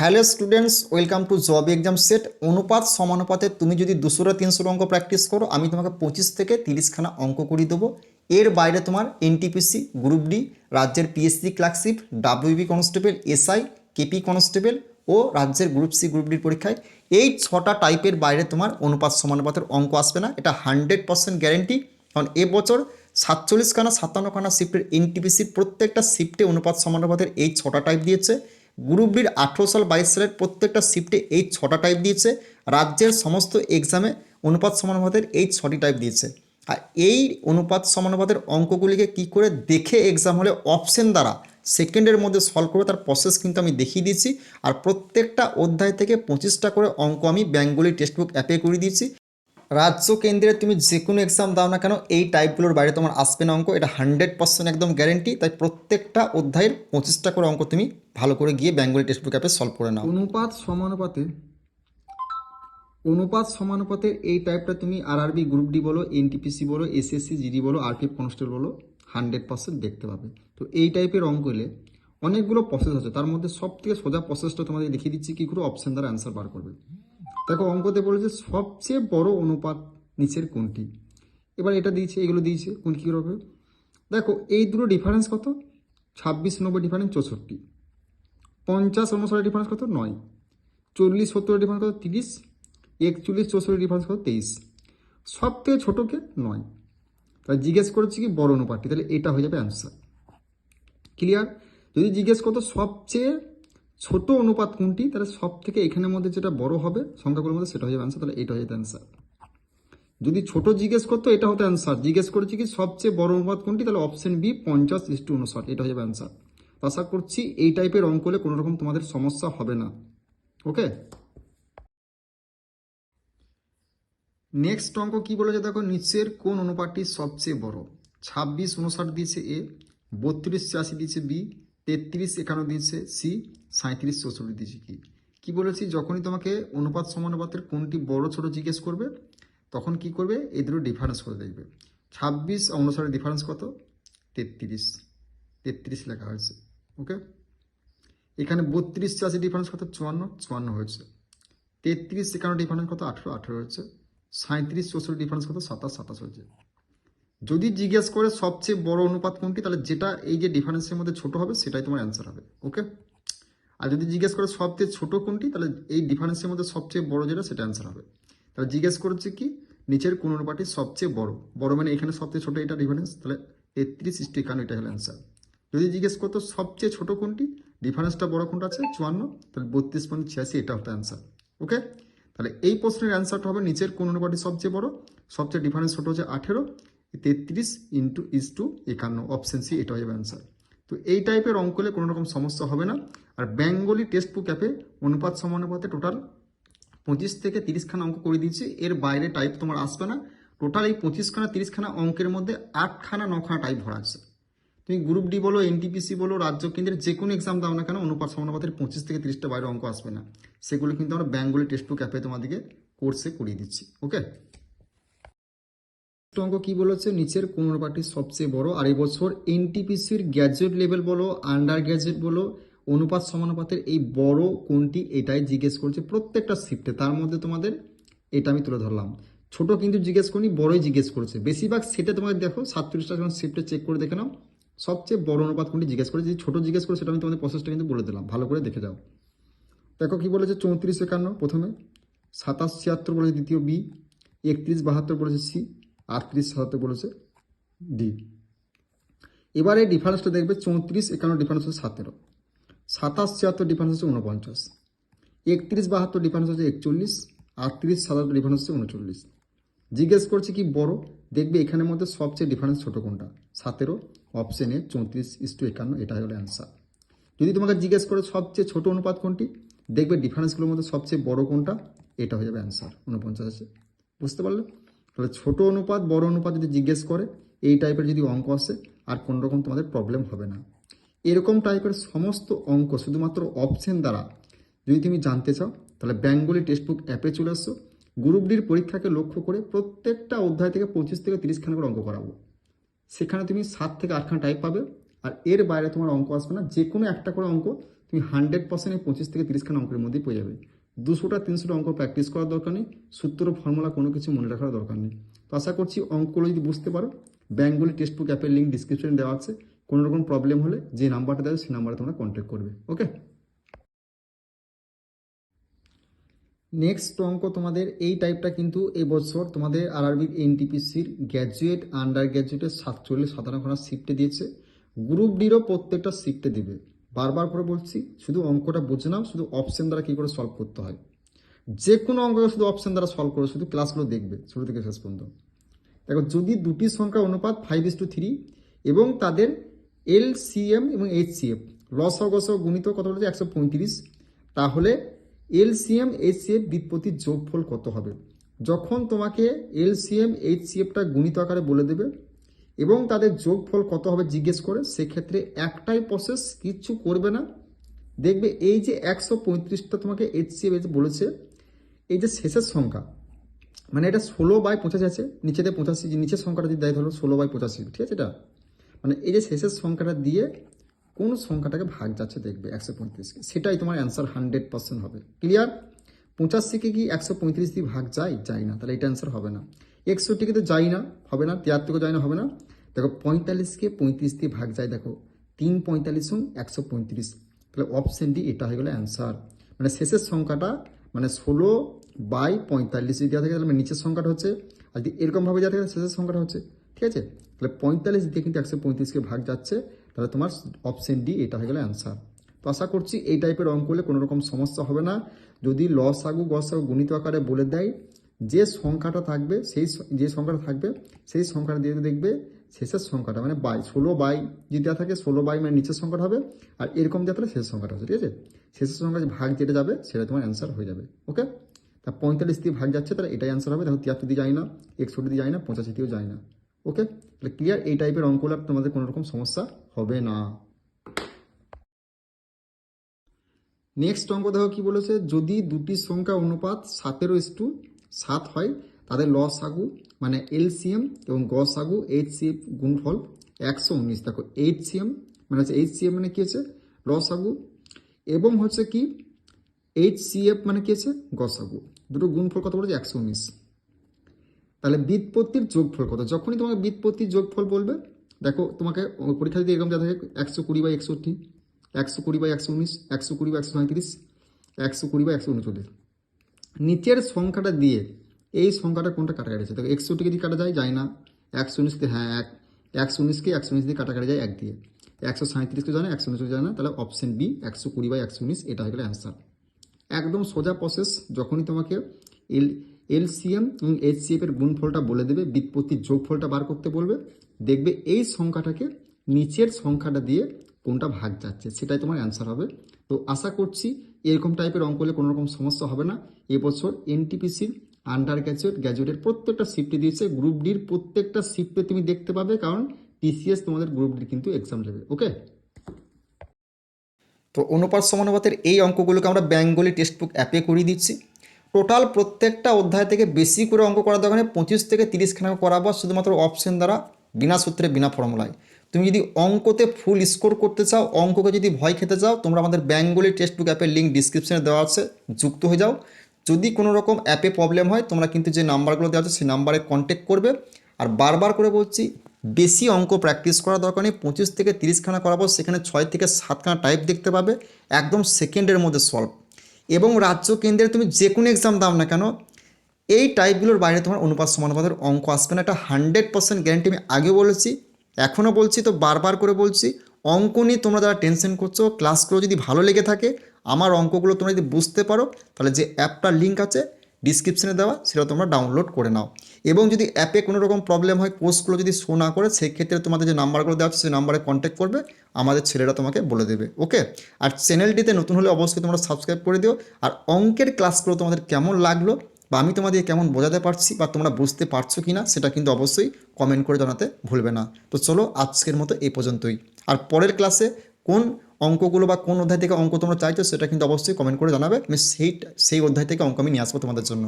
Hello students, welcome to job exam set. অনুপাত, সমানুপাতে তুমি যদি দুশোটা তিনশোটা অঙ্ক প্র্যাকটিস করো, আমি তোমাকে পঁচিশ থেকে তিরিশখানা অঙ্ক করিয়ে দেবো। এর বাইরে তোমার এনটিপিসি গ্রুপ ডি, রাজ্যের PSC clerkship WB constable SI KP constable ও রাজ্যের গ্রুপ সি, গ্রুপ ডির পরীক্ষায়। এই ছটা টাইপের বাইরে তোমার অনুপাত, সমানুপাতের অঙ্ক আসবে না। এটা হান্ড্রেড পার্সেন্ট গ্যারেন্টি। কারণ এবছর সাতচল্লিশখানা, সাতান্নখানা শিফটের এনটিপিসির প্রত্যেকটা শিফটে অনুপাত, সমানুপাতের এই ছটা টাইপ দিয়েছে। গ্রুপ ডির আঠেরো সাল বাইশ সালের প্রত্যেকটা শিফটে এই ছটা টাইপ দিয়েছে। রাজ্যের সমস্ত এক্সামে অনুপাত সমানুপাতের এই ছটি টাইপ দিয়েছে। আর এই অনুপাত সমানুপাতের অঙ্কগুলিকে কি করে দেখে এক্সাম হলে অপশন দ্বারা সেকেন্ডের মধ্যে সলভ করে তার প্রসেস কিন্তু আমি দেখিয়ে দিয়েছি। আর প্রত্যেকটা অধ্যায় থেকে পঁচিশটা করে অঙ্ক আমি বেঙ্গলি টেক্সটবুক অ্যাপে করে দিয়েছি। রাজ্য কেন্দ্রে তুমি যে কোনো এক্সাম দাও না কেন, এই টাইপগুলোর বাইরে তোমার আসবে না অঙ্ক। এটা হান্ড্রেড পার্সেন্ট একদম গ্যারেন্টি তাই প্রত্যেকটা অধ্যায়ের পঁচিশটা করে অঙ্ক তুমি ভালো করে গিয়ে বেঙ্গলি টেক্সটবুক অ্যাপে সলভ করে নাও। অনুপাত সমানুপাতে, অনুপাত সমানুপাতের এই টাইপটা তুমি আরআরবি গ্রুপ ডি বলো এনটিপিসি বলো এসএসসি জিডি বলো আরপিএফ কনস্টেবল বলো হান্ড্রেড পার্সেন্ট দেখতে পাবে। তো এই টাইপের অঙ্ক এলে অনেকগুলো প্রসেস আছে। তার মধ্যে সব থেকে সোজা প্রসেসটা তোমাদের দেখিয়ে দিচ্ছি কী করে অপশান দ্বারা অ্যান্সার বার করবে। দেখো অঙ্কতে বলেছে সবচেয়ে বড় অনুপাত নিচের কোনটি? এবার এটা দিয়েছে, এগুলো দিয়েছে কোন কী হবে? দেখো এই দুটো ডিফারেন্স কত? ছাব্বিশ, নব্বই ডিফারেন্স চৌষট্টি। পঞ্চাশ অনুসারে ডিফারেন্স কত? নয়। চল্লিশ সত্তরের ডিফারেন্স কত? তিরিশ। একচল্লিশ চৌষট্টি ডিফারেন্স কত? তেইশ। সব থেকে ছোটোকে নয়। তাহলে জিজ্ঞেস করেছি কি বড় অনুপাতটি? তাহলে এটা হয়ে যাবে অ্যান্সার ক্লিয়ার যদি জিজ্ঞেস করতো সবচেয়ে ছোট অনুপাত কোনটি? তাহলে সব থেকে এখানের মধ্যে যেটা বড় হবে, সংখ্যাগুলোর মধ্যে সেটা হয়ে যাবে অ্যান্সার তাহলে এটা হয়ে যাবে অ্যান্সার যদি ছোট জিজ্ঞেস করতো, এটা হতো অ্যান্সার জিজ্ঞেস করেছি কি সবচেয়ে বড় অনুপাত কোনটি? তাহলে অপশন বি পঞ্চাশ ইস্টু উনষাট এটা হয়ে যাবে অ্যান্সার আশা করছি, এই টাইপের অঙ্ক হলে কোনো রকম তোমাদের সমস্যা হবে না। ওকে? নেক্সট অঙ্ক কি বলেছে দেখো, নিচের কোন অনুপাতটি সবচেয়ে বড়? ছাব্বিশ উনষাট দিয়েছে এ, বত্রিশ ছিয়াশি দিয়েছে বি, তেত্রিশ একান্ন দিয়েছে সি সাঁত্রিশ চৌষট্টি দিয়েছে কি? কি বলেছি? যখনই তোমাকে অনুপাত সমানুপাতের কোনটি বড় ছোট জিজ্ঞেস করবে, তখন কি করবে? এই দুটো ডিফারেন্স করে দেখবে। ছাব্বিশ অনুসারে ডিফারেন্স কত? তেত্রিশ। তেত্রিশ লেখা হয়েছে। ওকে এখানে বত্রিশ চাষি ডিফারেন্স কত? চুয়ান্ন। চুয়ান্ন হয়েছে। তেত্রিশ একান্ন ডিফারেন্স কত? আঠেরো। আঠেরো হয়েছে। সাঁত্রিশ চৌষট্টি ডিফারেন্স কত? সাতাশ। সাতাশ হয়েছে। যদি জিজ্ঞেস করে সবচেয়ে বড় অনুপাত কোনটি তাহলে যেটা এই যে ডিফারেন্সের মধ্যে ছোট হবে, সেটাই তোমার অ্যান্সার হবে। ওকে আর যদি জিজ্ঞেস করে সবচেয়ে ছোট কোনটি? তাহলে এই ডিফারেন্সের মধ্যে সবচেয়ে বড় যেটা, সেটা অ্যান্সার হবে। তাহলে জিজ্ঞেস করছে কি? নিচের কোন অনুপাতটি সবচেয়ে বড়? বড় মানে এখানে সবচেয়ে ছোট এটা ডিফারেন্স তাহলে তেত্রিশ ইস্টু একান্ন, এটা হলো অ্যান্সার যদি জিজ্ঞেস করতো সবচেয়ে ছোট কোনটি? ডিফারেন্সটা বড় কোনটা আছে? চুয়ান্ন। তাহলে বত্রিশ পয়েন্ট ছিয়াশি, এটা হতো অ্যান্সার ওকে তাহলে এই প্রশ্নের অ্যান্সারটা হবে নিচের কোন অনুপাতটি সবচেয়ে বড়? সবচেয়ে ডিফারেন্স ছোটো হচ্ছে আঠেরো, তেত্রিশ ইন্টু ইস টু একান্ন অপশন সি এটা যাবে অ্যান্সার তো এই টাইপের অঙ্ক হলে কোনো রকম সমস্যা হবে না। আর বেঙ্গলি টেক্সট বুক অ্যাপে অনুপাত সমানুপাতে টোটাল পঁচিশ থেকে তিরিশখানা অঙ্ক করে দিয়েছি। এর বাইরে টাইপ তোমার আসবে না। টোটাল এই পঁচিশখানা, তিরিশখানা অঙ্কের মধ্যে আটখানা, নখানা টাইপ ভরা আছে। তুমি গ্রুপ ডি বলো এনটিপিসি বলো, রাজ্য কেন্দ্রের যে কোনো এক্সাম দাও না কেন, অনুপাত সমানুপাতের পঁচিশ থেকে তিরিশটা বাইরে অঙ্ক আসবে না। সেগুলো কিন্তু আমরা বেঙ্গলি টেক্সট বুক অ্যাপে তোমাদেরকে কোর্সে করিয়ে দিচ্ছি ওকে অঙ্ক কি বলেছে? নিচের কোন অনুপাতটি সবচেয়ে বড়, আর এবছর বছর এনটিপিসির গ্র্যাজুয়েট লেভেল বলো আন্ডার গ্র্যাজুয়েট বলো, অনুপাত সমানুপাতের এই বড় কোনটি এটাই জিজ্ঞেস করছে প্রত্যেকটা শিফটে তার মধ্যে তোমাদের এটা আমি তুলে ধরলাম। ছোট কিন্তু জিজ্ঞেস করিনি, বড়ই জিজ্ঞেস করেছে। বেশিরভাগ সেটে তোমাদের দেখো, সাতত্রিশটা যখন শিফটে চেক করে দেখে নাও সবচেয়ে বড় অনুপাত কোনটি জিজ্ঞেস করে? যদি ছোটো জিজ্ঞেস করে, সেটা আমি তোমাদের প্রসেসটা কিন্তু বলে দিলাম। ভালো করে দেখে যাও। দেখো কী বলেছে? চৌত্রিশ একান্ন প্রথমে। সাতাশ ছিয়াত্তর বলেছে দ্বিতীয় বি একত্রিশ বাহাত্তর বলেছে সি আটত্রিশ সাতাত্তর বলেছে ডি এবারে ডিফারেন্সটা দেখবে, চৌত্রিশ একান্ন ডিফারেন্স হচ্ছে সতেরো। সাতাশ ছিয়াত্তর ডিফারেন্স হচ্ছে উনপঞ্চাশ একত্রিশ বাহাত্তর ডিফারেন্স হচ্ছে একচল্লিশ। আটত্রিশ সাতাত্তর ডিফারেন্স হচ্ছে উনচল্লিশ জিজ্ঞেস করছে কি বড়? দেখবে এখানের মধ্যে সবচেয়ে ডিফারেন্স ছোটো কোনটা? সতেরো। অপশন চৌত্রিশ ইস্টু একান্ন, এটা হলো অ্যান্সার যদি তোমাকে জিজ্ঞেস করে সবচেয়ে ছোট অনুপাত কোনটি, দেখবে ডিফারেন্সগুলোর মধ্যে সবচেয়ে বড় কোনটা, এটা হয়ে যাবে অ্যান্সার উনপঞ্চাশ বুঝতে পারলে? তাহলে ছোট অনুপাত, বড় অনুপাত যদি জিজ্ঞেস করে, এই টাইপের যদি অঙ্ক আসে, আর কোনো রকম তোমাদের প্রবলেম হবে না। এরকম টাইপের সমস্ত অঙ্ক শুধুমাত্র অপশন দ্বারা যদি তুমি জানতে চাও, তাহলে বেঙ্গলি টেক্সটবুক অ্যাপে চলে আসো গ্রুপ ডির পরীক্ষাকে লক্ষ্য করে প্রত্যেকটা অধ্যায় থেকে পঁচিশ থেকে তিরিশখানা করে অঙ্ক করাবো। সেখানে তুমি সাত থেকে আটখানা টাইপ পাবে আর এর বাইরে তোমার অঙ্ক আসবে না। যে কোনো একটা করে অঙ্ক তুমি হান্ড্রেড পার্সেন্ট পঁচিশ থেকে তিরিশখানা অঙ্কের মধ্যেই পেয়ে যাবে। দুশোটা, তিনশোটা অঙ্ক প্র্যাকটিস করার দরকার নেই, সূত্র ফর্মুলা কোনো কিছু মনে রাখার দরকার নেই। তো আশা করছি অঙ্কগুলো যদি বুঝতে পারো, ব্যাঙ্কগুলি টেক্সট বুক অ্যাপের লিঙ্ক ডিসক্রিপশনে দেওয়া আছে। কোনো রকম প্রবলেম হলে যে নাম্বারটা দেবে, সেই নাম্বারে তোমরা কন্ট্যাক্ট করবে। ওকে নেক্সট অঙ্ক তোমাদের এই টাইপটা কিন্তু এবছর তোমাদের আরআরবি এনটিপিসির গ্র্যাজুয়েট আন্ডার গ্র্যাজুয়েটের সাতচল্লিশ সাধারণ খানা শিফটে দিয়েছে। গ্রুপ ডিরও প্রত্যেকটা শিফটে দিবে। বারবার করে বলছি, শুধু অঙ্কটা বুঝে নাও, শুধু অপশন দ্বারা কী করে সলভ করতে হয়। যে কোনো অঙ্ক শুধু অপশন দ্বারা সলভ করো, শুধু ক্লাসগুলো দেখবে, শুরু থেকে শেষ পর্যন্ত। দেখো, যদি দুটি সংখ্যা অনুপাত ফাইভ ইস টু থ্রি এবং তাদের এল সিএম এবং এইচ সিএফ লস গুণিত কত বলেছে? একশো পঁয়ত্রিশ। তাহলে এল সিএম এইচ সিএফ বিৎপত্তির যোগফল কত হবে? যখন তোমাকে এল সিএম এইচ সিএফটা গুণিত আকারে বলে দেবে এবং তাদের যোগফল কত হবে জিজ্ঞেস করে, সেক্ষেত্রে একটাই প্রসেস কিচ্ছু করবে না। দেখবে এই যে একশো পঁয়ত্রিশটা তোমাকে এইচ সিএফ বলেছে, এই যে শেষের সংখ্যা মানে এটা ষোলো বাই পঁচাশি আছে, নিচেতে পঁচাশি, নিচের সংখ্যাটা যদি দেয় ধরো ষোলো বাই পঁচাশি, ঠিক আছে এটা? মানে এই যে শেষের সংখ্যাটা দিয়ে কোন সংখ্যাটাকে ভাগ যাচ্ছে দেখবে একশো পঁয়ত্রিশকে সেটাই তোমার অ্যান্সার হান্ড্রেড পার্সেন্ট হবে। ক্লিয়ার পঁচাশিকে কি একশো পঁয়ত্রিশ দিয়ে ভাগ যায়? যায় না। তাহলে এটা অ্যান্সার হবে না। একষট্টিকে তো যাই না, হবে না তিয়াত্তরকে যায় না, হবে না। দেখো পঁয়তাল্লিশকে পঁয়ত্রিশ দিয়ে ভাগ যায়, দেখো তিন পঁয়তাল্লিশ শুন একশো পঁয়ত্রিশ। তাহলে অপশন ডি এটা হয়ে গেলো অ্যান্সার মানে শেষের সংখ্যাটা মানে ষোলো বাই পঁয়তাল্লিশ যদি দেওয়া থাকে, তাহলে নিচের সংখ্যাটা হচ্ছে, আর যদি এরকমভাবে দেওয়া থাকে শেষের সংখ্যাটা হচ্ছে। ঠিক আছে? তাহলে পঁয়তাল্লিশ দিয়ে কিন্তু একশো পঁয়ত্রিশকে ভাগ যাচ্ছে। তাহলে তোমার অপশন ডি এটা হয়ে গেলো অ্যান্সার তো আশা করছি এই টাইপের অঙ্ক হলে কোনো রকম সমস্যা হবে না। যদি লস আগু, গস আগু গণিত আকারে বলে দেয়, যে সংখ্যাটা থাকবে, সেই যে সংখ্যাটা থাকবে, সেই সংখ্যাটা দিয়ে দেখবে শেষের সংখ্যাটা মানে বাই, ষোলো বাই, যদি দেওয়া থাকে ষোলো বাই মানে নিচের সংখ্যাটা হবে, আর এরকম দেওয়া থাকলে শেষের সংখ্যাটা হবে, ঠিক আছে? শেষের সংখ্যা ভাগ যেটা যাবে, সেটা তোমার অ্যান্সার হয়ে যাবে ওকে তা পঁয়তাল্লিশ দিয়ে ভাগ যাচ্ছে, তাহলে এটাই অ্যান্সার হবে, তাহলে তিয়াত্তর দিয়ে যায় না, একষট্টি দিয়ে যায় না, পঁচাশি দিয়েও যায় না ওকে তাহলে ক্লিয়ার এই টাইপের অঙ্কগুলো তোমাদের কোনো রকম সমস্যা হবে না। নেক্সট অঙ্ক দেখো কি বলেছে? যদি দুটি সংখ্যা অনুপাত সাতেরো ইস টু সাত হয়, তাদের লস আগু মানে এলসিএম এবং গস আগু এইচ সিএফ গুণফল একশো উনিশ। দেখো এইচ সিএম মানে হচ্ছে এইচ সিএম মানে কি হচ্ছে? লস আগু এবং হচ্ছে কি? এইচ সি এফ মানে কি আছে গস আগু দুটো গুণফল কত বলেছে? একশো উনিশ। তাহলে বিৎপত্তির যোগফল কত? যখনই তোমাকে বিৎপত্তির যোগফল বলবে, দেখো তোমাকে পরীক্ষা যদি এরকম দেওয়া থাকে, একশো কুড়ি বাই একষট্টি, একশো কুড়ি বাই একশো উনিশ, একশো কুড়ি বাই একশো সাঁত্রিশ একশো কুড়ি বাই একশো উনচল্লিশ। নিচের সংখ্যাটা দিয়ে এই সংখ্যাটা কোনটা কাটাকাটি আছে? দেখো একশোটিকে দিয়ে কাটা যায় যায় না। একশো উনিশকে হ্যাঁ এক। একশো উনিশকে একশো উনিশ দিয়ে কাটাকাটি যায়, এক দিয়ে। একশো সাঁত্রিশকে জানে, একশো উনিশকে জানে তাহলে অপশন বি, একশো কুড়ি বাই একশো উনিশ, এটা হয়ে গেলে অ্যান্সার। একদম সোজা প্রসেস যখনই তোমাকে এলসিএম এবং এইচসিএফ এর গুণফলটা বলে দেবে বিৎপত্তির যোগফলটা বার করতে বলবে। দেখবে এই সংখ্যাটাকে নিচের সংখ্যাটা দিয়ে কোনটা ভাগ যাচ্ছে, সেটাই তোমার অ্যান্সার হবে। তো আশা করছি এরকম টাইপের অঙ্ক হলে কোনো রকম সমস্যা হবে না। এবছর এনটিপিসির আন্ডার গ্র্যাজুয়েট গ্র্যাজুয়েটের প্রত্যেকটা শিফটে দিয়েছে গ্রুপ ডির প্রত্যেকটা শিফটে তুমি দেখতে পাবে, কারণ টিসিএস তোমাদের গ্রুপ ডির কিন্তু এক্সাম নেবে ওকে তো অনুপাত সমানুপাতের এই অঙ্কগুলোকে আমরা বেঙ্গলি টেক্সট বুক অ্যাপে করিয়ে দিচ্ছি। টোটাল প্রত্যেকটা অধ্যায় থেকে বেশি করে অঙ্ক করার দরকার নেই। পঁচিশ থেকে তিরিশখানা করাবো শুধুমাত্র অপশন দ্বারা বিনা সূত্রে, বিনা ফর্মুলায় তুমি যদি অঙ্কতে ফুল স্কোর করতে চাও, অঙ্ককে যদি ভয় খেতে চাও, তোমরা আমাদের বেঙ্গলি টেক্সট বুক অ্যাপের লিঙ্ক ডিসক্রিপশনে দেওয়া আছে, যুক্ত হয়ে যাও। যদি কোনো রকম অ্যাপে প্রবলেম হয়, তোমরা কিন্তু যে নাম্বারগুলো দেওয়া আছে, সেই নাম্বারে কন্ট্যাক্ট করবে। আর বারবার করে বলছি, বেশি অঙ্ক প্র্যাকটিস করার দরকার নেই। পঁচিশ থেকে তিরিশখানা করাবো, সেখানে ছয় থেকে সাতখানা টাইপ দেখতে পাবে। একদম সেকেন্ডের মধ্যে সলভ এবং রাজ্য কেন্দ্রের তুমি যে কোনো এক্সাম দাও না কেন, এই টাইপগুলোর বাইরে তোমার অনুপাত সমানুপাতের অঙ্ক আসবে না। এটা হান্ড্রেড পার্সেন্ট গ্যারেন্টি আমি আগে বলেছি, এখনও বলছি, তো বারবার করে বলছি, অঙ্ক নিয়ে তোমরা যারা টেনশন করছ ক্লাসগুলো যদি ভালো লেগে থাকে, আমার অঙ্কগুলো তোমরা যদি বুঝতে পারো, তাহলে যে অ্যাপটার লিঙ্ক আছে ডিসক্রিপশানে দেওয়া, সেটা তোমরা ডাউনলোড করে নাও। এবং যদি অ্যাপে কোনো রকম প্রবলেম হয় কোর্সগুলো যদি শো না করে সেই ক্ষেত্রে তোমাদের যে নাম্বারগুলো দেওয়া আছে, সেই নাম্বারে কন্ট্যাক্ট করবে, আমাদের ছেলেরা তোমাকে বলে দেবে ওকে আর চ্যানেলটিতে নতুন হলে অবশ্যই তোমরা সাবস্ক্রাইব করে দিও। আর অঙ্কের ক্লাসগুলো তোমাদের কেমন লাগল, বা আমি তোমাদের কেমন বোঝাতে পারছি, বা তোমরা বুঝতে পারছ কি না সেটা কিন্তু অবশ্যই কমেন্ট করে জানাতে ভুলবে না। তো চলো, আজকের মতো এই পর্যন্তই। আর পরের ক্লাসে কোন অঙ্কগুলো বা কোন অধ্যায় থেকে অঙ্ক তোমরা চাইছো, সেটা কিন্তু অবশ্যই কমেন্ট করে জানাবে। আমি সেই সেই অধ্যায় থেকে অঙ্ক আমি নিয়ে আসব তোমাদের জন্য।